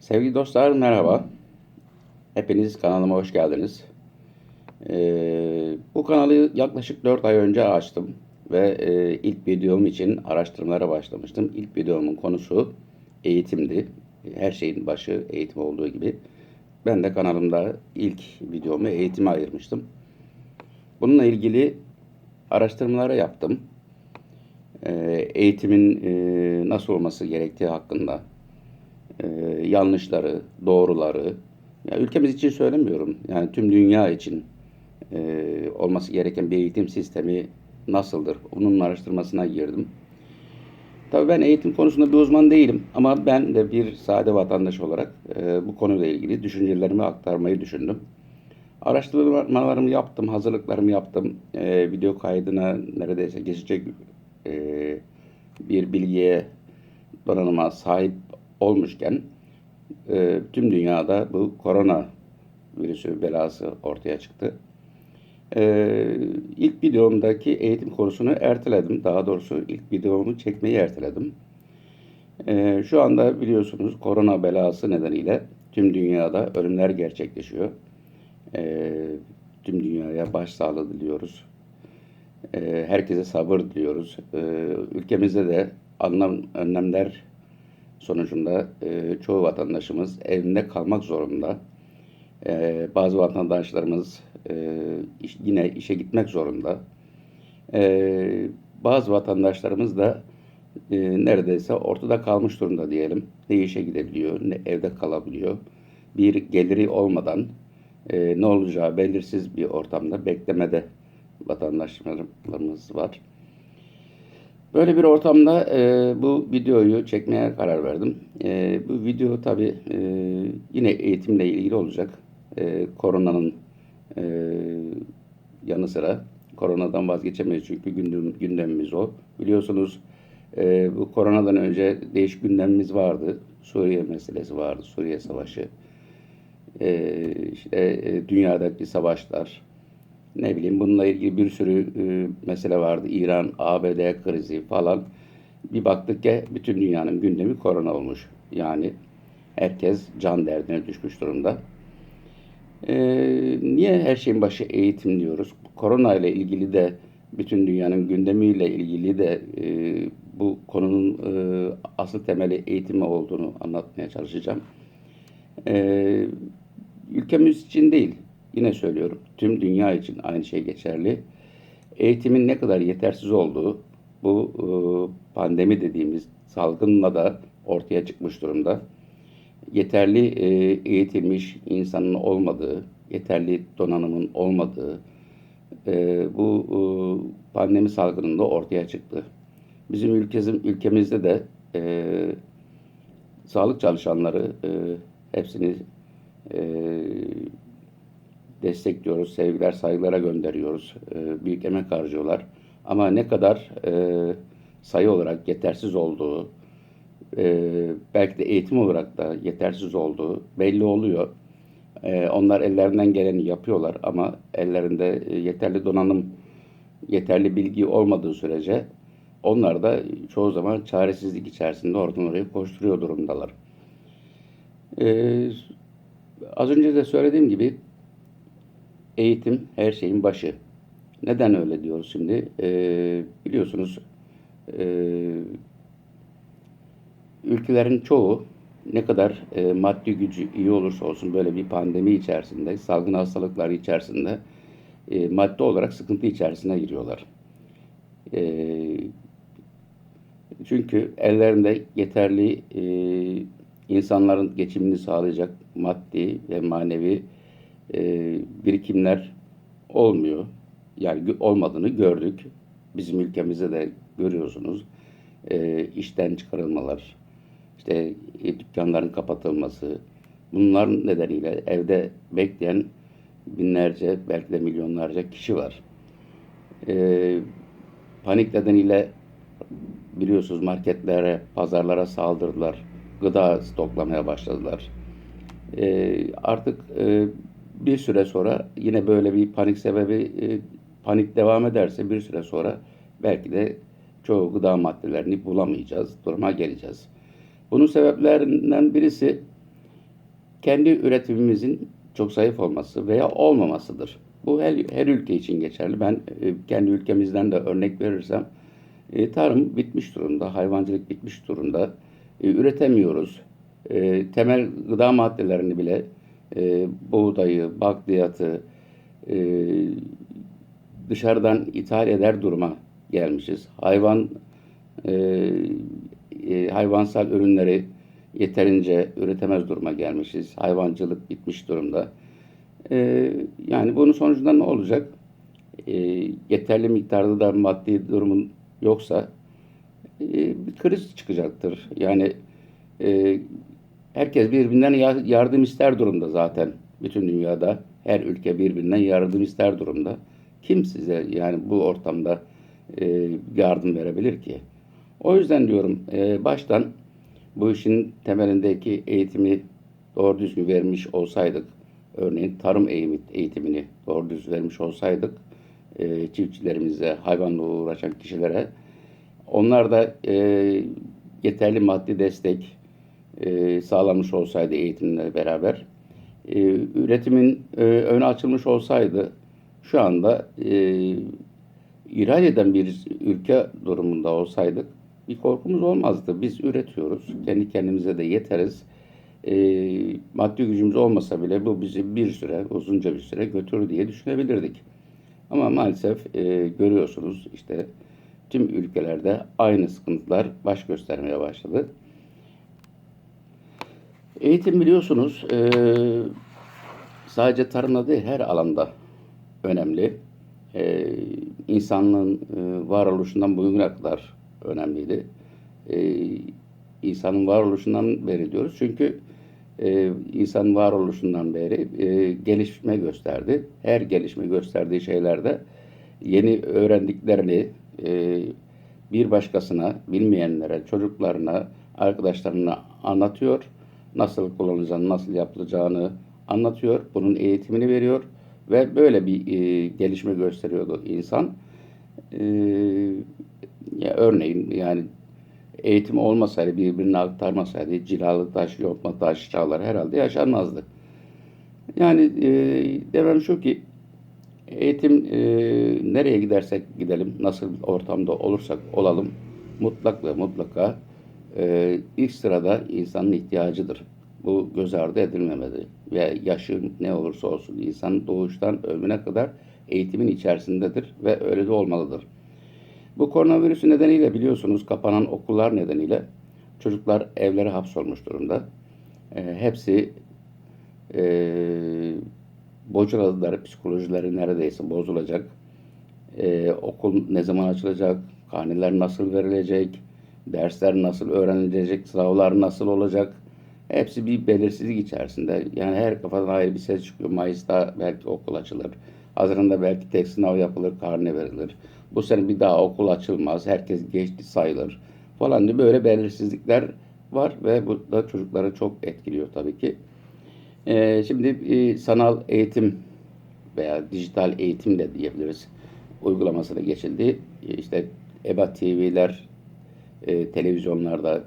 Sevgili dostlar merhaba. Hepiniz kanalıma hoş geldiniz. Ee, bu kanalı yaklaşık 4 ay önce açtım ve e, ilk videom için araştırmalara başlamıştım. İlk videomun konusu eğitimdi. Her şeyin başı eğitim olduğu gibi. Ben de kanalımda ilk videomu eğitime ayırmıştım. Bununla ilgili araştırmalara yaptım. Ee, eğitimin e, nasıl olması gerektiği hakkında e, yanlışları, doğruları, ya ülkemiz için söylemiyorum. Yani tüm dünya için e, olması gereken bir eğitim sistemi nasıldır? Bunun araştırmasına girdim. Tabii ben eğitim konusunda bir uzman değilim ama ben de bir sade vatandaş olarak e, bu konuyla ilgili düşüncelerimi aktarmayı düşündüm. Araştırmalarımı yaptım, hazırlıklarımı yaptım. E, video kaydına neredeyse geçecek e, bir bilgiye, donanıma sahip olmuşken e, tüm dünyada bu korona virüsü belası ortaya çıktı. E, ilk videomdaki eğitim konusunu erteledim. Daha doğrusu ilk videomu çekmeyi erteledim. E, şu anda biliyorsunuz korona belası nedeniyle tüm dünyada ölümler gerçekleşiyor. E, tüm dünyaya başsağlığı diliyoruz. E, herkese sabır diliyoruz. E, ülkemizde de anlam, önlemler sonucunda e, çoğu vatandaşımız evinde kalmak zorunda. E, bazı vatandaşlarımız e, iş, yine işe gitmek zorunda. E, bazı vatandaşlarımız da e, neredeyse ortada kalmış durumda diyelim. Ne işe gidebiliyor, ne evde kalabiliyor. Bir geliri olmadan e, ne olacağı belirsiz bir ortamda beklemede vatandaşlarımız var. Böyle bir ortamda e, bu videoyu çekmeye karar verdim. E, bu video tabi e, yine eğitimle ilgili olacak. E, koronanın e, yanı sıra koronadan vazgeçemeyiz çünkü gündem, gündemimiz o. Biliyorsunuz e, bu koronadan önce değişik gündemimiz vardı. Suriye meselesi vardı, Suriye Savaşı. E, işte e, dünyadaki savaşlar, ne bileyim bununla ilgili bir sürü e, mesele vardı. İran, ABD krizi falan. Bir baktık ki bütün dünyanın gündemi korona olmuş. Yani herkes can derdine düşmüş durumda. E, niye her şeyin başı eğitim diyoruz? Korona ile ilgili de bütün dünyanın gündemiyle ilgili de e, bu konunun e, asıl temeli eğitimi olduğunu anlatmaya çalışacağım. E, ülkemiz için değil, Yine söylüyorum, tüm dünya için aynı şey geçerli. Eğitimin ne kadar yetersiz olduğu bu e, pandemi dediğimiz salgınla da ortaya çıkmış durumda. Yeterli e, eğitilmiş insanın olmadığı, yeterli donanımın olmadığı e, bu pandemi salgınında ortaya çıktı. Bizim ülkemizin, ülkemizde de sağlık çalışanları hepsini destekliyoruz, sevgiler, saygılara gönderiyoruz. E, büyük emek harcıyorlar. Ama ne kadar e, sayı olarak yetersiz olduğu, e, belki de eğitim olarak da yetersiz olduğu belli oluyor. E, onlar ellerinden geleni yapıyorlar ama ellerinde yeterli donanım, yeterli bilgi olmadığı sürece onlar da çoğu zaman çaresizlik içerisinde oradan oraya koşturuyor durumdalar. Ee, az önce de söylediğim gibi eğitim her şeyin başı. Neden öyle diyoruz şimdi? Ee, biliyorsunuz e, ülkelerin çoğu ne kadar e, maddi gücü iyi olursa olsun böyle bir pandemi içerisinde, salgın hastalıklar içerisinde e, maddi olarak sıkıntı içerisine giriyorlar. E, çünkü ellerinde yeterli e, insanların geçimini sağlayacak maddi ve manevi e, birikimler olmuyor. Yani olmadığını gördük. Bizim ülkemizde de görüyorsunuz. E, işten çıkarılmalar, işte e, dükkanların kapatılması, bunların nedeniyle evde bekleyen binlerce, belki de milyonlarca kişi var. E, panik nedeniyle biliyorsunuz marketlere, pazarlara saldırdılar. Gıda stoklamaya başladılar. E, artık e, bir süre sonra yine böyle bir panik sebebi e, panik devam ederse bir süre sonra belki de çoğu gıda maddelerini bulamayacağız, duruma geleceğiz. Bunun sebeplerinden birisi kendi üretimimizin çok zayıf olması veya olmamasıdır. Bu her, her ülke için geçerli. Ben e, kendi ülkemizden de örnek verirsem e, tarım bitmiş durumda, hayvancılık bitmiş durumda. E, üretemiyoruz. E, temel gıda maddelerini bile e, buğdayı, bakliyatı e, dışarıdan ithal eder duruma gelmişiz. Hayvan e, e, hayvansal ürünleri yeterince üretemez duruma gelmişiz. Hayvancılık bitmiş durumda. E, yani bunun sonucunda ne olacak? E, yeterli miktarda da maddi durumun yoksa e, bir kriz çıkacaktır. Yani e, herkes birbirinden ya- yardım ister durumda zaten. Bütün dünyada her ülke birbirinden yardım ister durumda. Kim size yani bu ortamda e, yardım verebilir ki? O yüzden diyorum e, baştan bu işin temelindeki eğitimi doğru düzgün vermiş olsaydık, örneğin tarım eğitimini doğru düzgün vermiş olsaydık e, çiftçilerimize, hayvanla uğraşan kişilere onlar da e, yeterli maddi destek e, olsaydı eğitimle beraber, e, üretimin e, açılmış olsaydı şu anda e, ihraç eden bir ülke durumunda olsaydık bir korkumuz olmazdı. Biz üretiyoruz. Kendi kendimize de yeteriz. E, maddi gücümüz olmasa bile bu bizi bir süre, uzunca bir süre götürür diye düşünebilirdik. Ama maalesef e, görüyorsunuz işte tüm ülkelerde aynı sıkıntılar baş göstermeye başladı. Eğitim biliyorsunuz e, sadece tarımda değil her alanda önemli. E, insanlığın e, varoluşundan bugüne kadar önemliydi. E, insanın varoluşundan beri diyoruz çünkü e, insan varoluşundan beri e, gelişme gösterdi. Her gelişme gösterdiği şeylerde yeni öğrendiklerini e, bir başkasına, bilmeyenlere, çocuklarına, arkadaşlarına anlatıyor. Nasıl kullanılacağını, nasıl yapılacağını anlatıyor. Bunun eğitimini veriyor ve böyle bir e, gelişme gösteriyordu insan. E, ya örneğin yani eğitim olmasaydı, birbirine aktarmasaydı cilalı taş, yopma taş çağları herhalde yaşanmazdı. Yani e, demem şu ki eğitim e, nereye gidersek gidelim, nasıl ortamda olursak olalım mutlak ve mutlaka e, ilk sırada insanın ihtiyacıdır. Bu göz ardı edilmemeli ve yaşı ne olursa olsun insan doğuştan ölümüne kadar eğitimin içerisindedir ve öyle de olmalıdır. Bu koronavirüsü nedeniyle biliyorsunuz kapanan okullar nedeniyle çocuklar evlere hapsolmuş durumda. E, hepsi e, bocaladılar, psikolojileri neredeyse bozulacak. E, okul ne zaman açılacak, karneler nasıl verilecek, dersler nasıl öğrenilecek, sınavlar nasıl olacak, hepsi bir belirsizlik içerisinde. Yani her kafadan ayrı bir ses çıkıyor. Mayıs'ta belki okul açılır. Haziran'da belki tek sınav yapılır, karne verilir. Bu sene bir daha okul açılmaz, herkes geçti sayılır falan diye böyle belirsizlikler var ve bu da çocukları çok etkiliyor tabii ki. Ee, şimdi e, sanal eğitim veya dijital eğitim de diyebiliriz uygulamasına geçildi. E, İşte EBA TV'ler, e, televizyonlarda,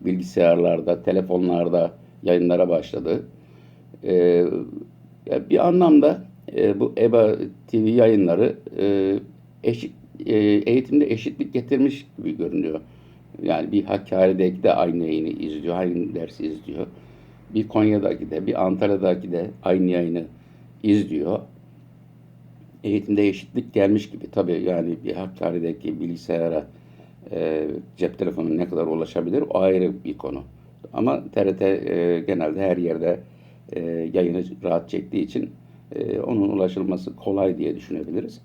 bilgisayarlarda, telefonlarda yayınlara başladı. E, bir anlamda e, bu EBA TV yayınları e, eşit, e, eğitimde eşitlik getirmiş gibi görünüyor. Yani bir Hakkari'deki de aynı yayını izliyor, aynı dersi izliyor. Bir Konya'daki de, bir Antalya'daki de aynı yayını izliyor. Eğitimde eşitlik gelmiş gibi. Tabii yani bir Hakkari'deki bilgisayara, e, cep telefonu ne kadar ulaşabilir o ayrı bir konu. Ama TRT e, genelde her yerde e, yayını rahat çektiği için e, onun ulaşılması kolay diye düşünebiliriz.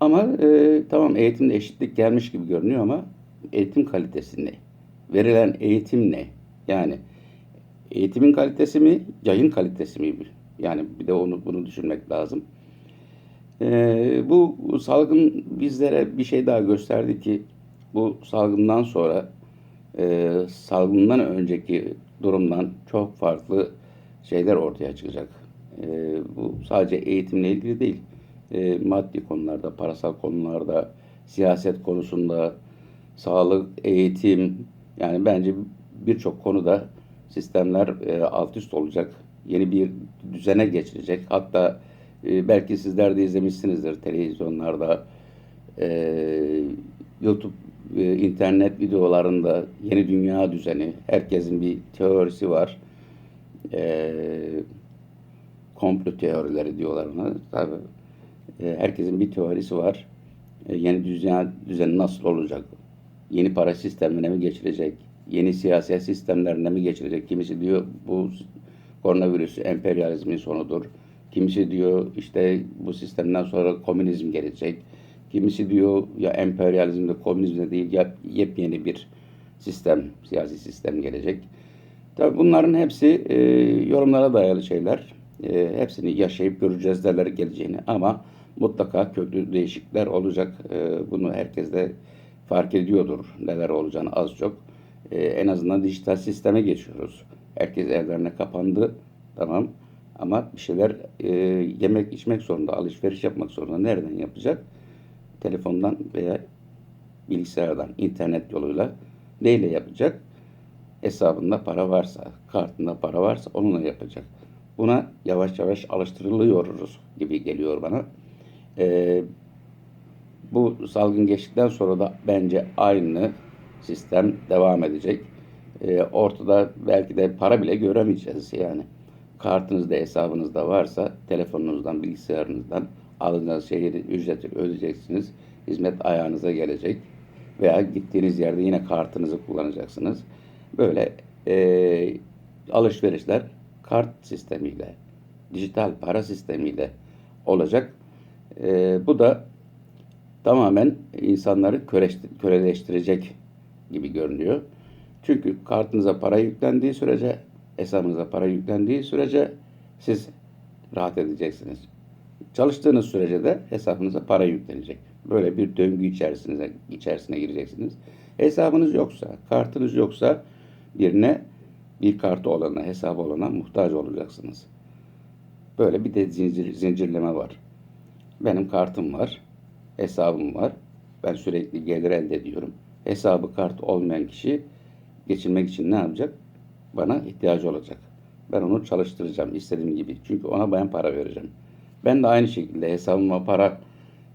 Ama e, tamam eğitimde eşitlik gelmiş gibi görünüyor ama eğitim kalitesi ne? Verilen eğitim ne? Yani eğitimin kalitesi mi, yayın kalitesi mi? Yani bir de onu bunu düşünmek lazım. E, bu salgın bizlere bir şey daha gösterdi ki bu salgından sonra e, salgından önceki durumdan çok farklı şeyler ortaya çıkacak. E, bu sadece eğitimle ilgili değil. E, maddi konularda, parasal konularda, siyaset konusunda, sağlık, eğitim yani bence birçok konuda sistemler e, alt üst olacak Yeni bir düzene geçirecek. Hatta e, belki sizler de izlemişsinizdir televizyonlarda, e, YouTube, e, internet videolarında yeni dünya düzeni. Herkesin bir teorisi var. E, komplo teorileri diyorlar ona. Tabii e, herkesin bir teorisi var. E, yeni dünya düzeni nasıl olacak? Yeni para sistemine mi geçirecek? Yeni siyasi sistemlerine mi geçirecek? Kimisi diyor bu koronavirüsü emperyalizmin sonudur. Kimisi diyor işte bu sistemden sonra komünizm gelecek. Kimisi diyor ya emperyalizm de komünizm de değil ya yepyeni bir sistem, siyasi sistem gelecek. Tabii bunların hepsi e, yorumlara dayalı şeyler. E, hepsini yaşayıp göreceğiz neler geleceğini ama mutlaka köklü değişiklikler olacak. E, bunu herkes de fark ediyordur neler olacağını az çok. E, en azından dijital sisteme geçiyoruz. Herkes evlerine kapandı tamam ama bir şeyler e, yemek içmek zorunda, alışveriş yapmak zorunda. Nereden yapacak? Telefondan veya bilgisayardan, internet yoluyla neyle yapacak? Hesabında para varsa, kartında para varsa onunla yapacak. Buna yavaş yavaş alıştırılıyoruz gibi geliyor bana. Ee, bu salgın geçtikten sonra da bence aynı sistem devam edecek. Ee, ortada belki de para bile göremeyeceğiz yani. Kartınızda, hesabınızda varsa telefonunuzdan, bilgisayarınızdan alacağınız şeyleri ücreti ödeyeceksiniz. Hizmet ayağınıza gelecek. Veya gittiğiniz yerde yine kartınızı kullanacaksınız. Böyle e, alışverişler kart sistemiyle, dijital para sistemiyle olacak. E, bu da tamamen insanları köleleştirecek gibi görünüyor. Çünkü kartınıza para yüklendiği sürece, hesabınıza para yüklendiği sürece siz rahat edeceksiniz. Çalıştığınız sürece de hesabınıza para yüklenecek. Böyle bir döngü içerisine, içerisine gireceksiniz. Hesabınız yoksa, kartınız yoksa birine bir kartı olana, hesabı olana muhtaç olacaksınız. Böyle bir de zincir, zincirleme var. Benim kartım var, hesabım var. Ben sürekli gelir elde ediyorum. Hesabı kart olmayan kişi geçinmek için ne yapacak? Bana ihtiyacı olacak. Ben onu çalıştıracağım istediğim gibi. Çünkü ona ben para vereceğim. Ben de aynı şekilde hesabıma para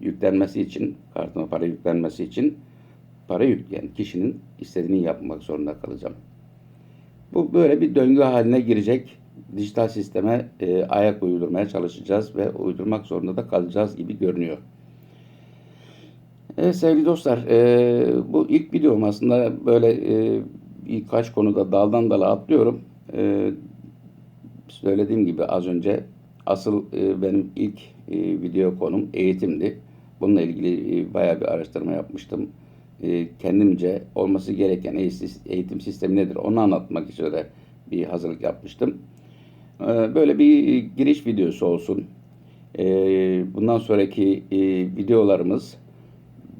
yüklenmesi için, kartıma para yüklenmesi için para yükleyen kişinin istediğini yapmak zorunda kalacağım. Bu böyle bir döngü haline girecek. Dijital sisteme e, ayak uydurmaya çalışacağız ve uydurmak zorunda da kalacağız gibi görünüyor. Evet sevgili dostlar, e, bu ilk videom aslında böyle e, birkaç konuda daldan dala atlıyorum. E, söylediğim gibi az önce asıl e, benim ilk e, video konum eğitimdi. Bununla ilgili e, bayağı bir araştırma yapmıştım. E, kendimce olması gereken eğitim sistemi nedir onu anlatmak de bir hazırlık yapmıştım. Böyle bir giriş videosu olsun. Bundan sonraki videolarımız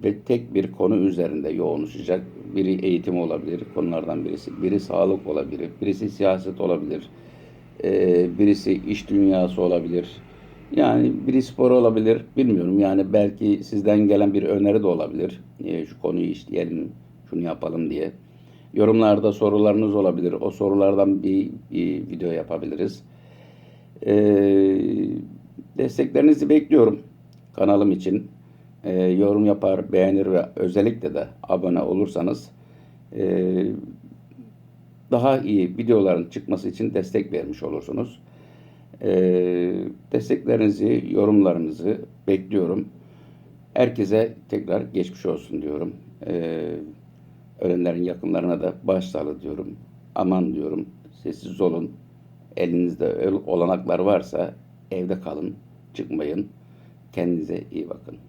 ve tek bir konu üzerinde yoğunlaşacak. Biri eğitim olabilir, konulardan birisi. Biri sağlık olabilir, birisi siyaset olabilir. Ee, birisi iş dünyası olabilir. Yani biri spor olabilir. Bilmiyorum yani belki sizden gelen bir öneri de olabilir. Ee, şu konuyu işleyelim, şunu yapalım diye. Yorumlarda sorularınız olabilir. O sorulardan bir, bir video yapabiliriz. Ee, desteklerinizi bekliyorum kanalım için e, yorum yapar, beğenir ve özellikle de abone olursanız e, daha iyi videoların çıkması için destek vermiş olursunuz. E, desteklerinizi, yorumlarınızı bekliyorum. Herkese tekrar geçmiş olsun diyorum. E, ölenlerin yakınlarına da başsağlığı diyorum. Aman diyorum, sessiz olun. Elinizde olanaklar varsa evde kalın, çıkmayın. Kendinize iyi bakın.